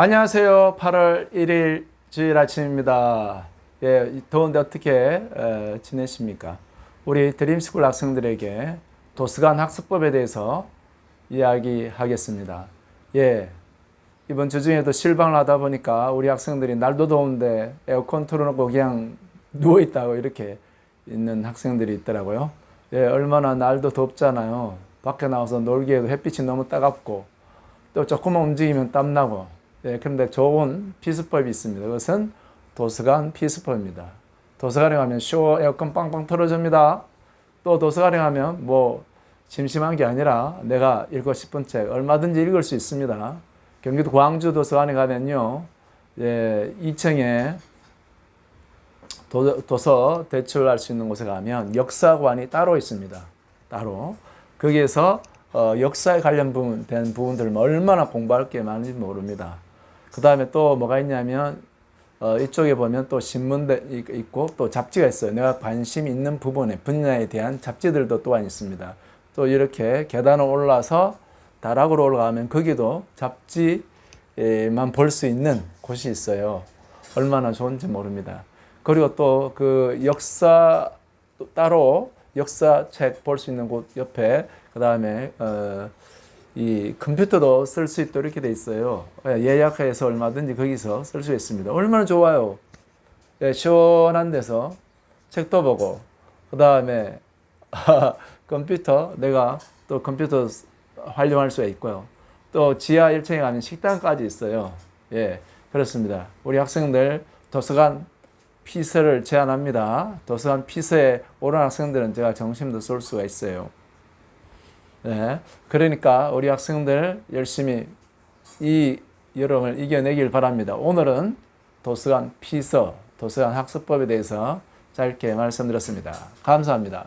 안녕하세요. 8월 1일 주일 아침입니다. 예, 이 더운데 어떻게 에, 지내십니까? 우리 드림스쿨 학생들에게 도서관 학습법에 대해서 이야기하겠습니다. 예, 이번 주 중에도 실방을 하다 보니까 우리 학생들이 날도 더운데 에어컨 틀어놓고 그냥 누워있다고 이렇게 있는 학생들이 있더라고요. 예, 얼마나 날도 덥잖아요. 밖에 나와서 놀기에도 햇빛이 너무 따갑고 또 조금만 움직이면 땀나고 예, 그런데 좋은 피수법이 있습니다. 그것은 도서관 피수법입니다. 도서관에 가면 쇼 에어컨 빵빵 틀어줍니다. 또 도서관에 가면 뭐 심심한 게 아니라 내가 읽고 싶은 책 얼마든지 읽을 수 있습니다. 경기도 광주 도서관에 가면요, 예, 2층에 도, 도서 대출할 수 있는 곳에 가면 역사관이 따로 있습니다. 따로 거기에서 어, 역사에 관련 부분 된 부분들을 얼마나 공부할 게 많은지 모릅니다. 그 다음에 또 뭐가 있냐면 어, 이쪽에 보면 또 신문도 있- 있고 또 잡지가 있어요. 내가 관심 있는 부분에 분야에 대한 잡지들도 또한 있습니다. 또 이렇게 계단을 올라서 다락으로 올라가면 거기도 잡지만 볼 수 있는 곳이 있어요. 얼마나 좋은지 모릅니다. 그리고 또 그 역사 또 따로 역사책 볼 수 있는 곳 옆에 그 다음에 어, 이 컴퓨터도 쓸수 있도록 이렇게 돼 있어요. 예, 예약해서 얼마든지 거기서 쓸 수 있습니다. 얼마나 좋아요. 예, 시원한 데서 책도 보고 그 다음에 컴퓨터 내가 또 컴퓨터 활용할 수가 있고요. 또 지하 1층에 가면 식당까지 있어요. 예, 그렇습니다. 우리 학생들 도서관 피서를 제안합니다. 도서관 피서에 오른 학생들은 제가 정심도 쏠 수가 있어요. 네, 그러니까 우리 학생들 열심히 이 여름을 이겨내길 바랍니다. 오늘은 도서관 피서, 도서관 학습법에 대해서 짧게 말씀드렸습니다. 감사합니다.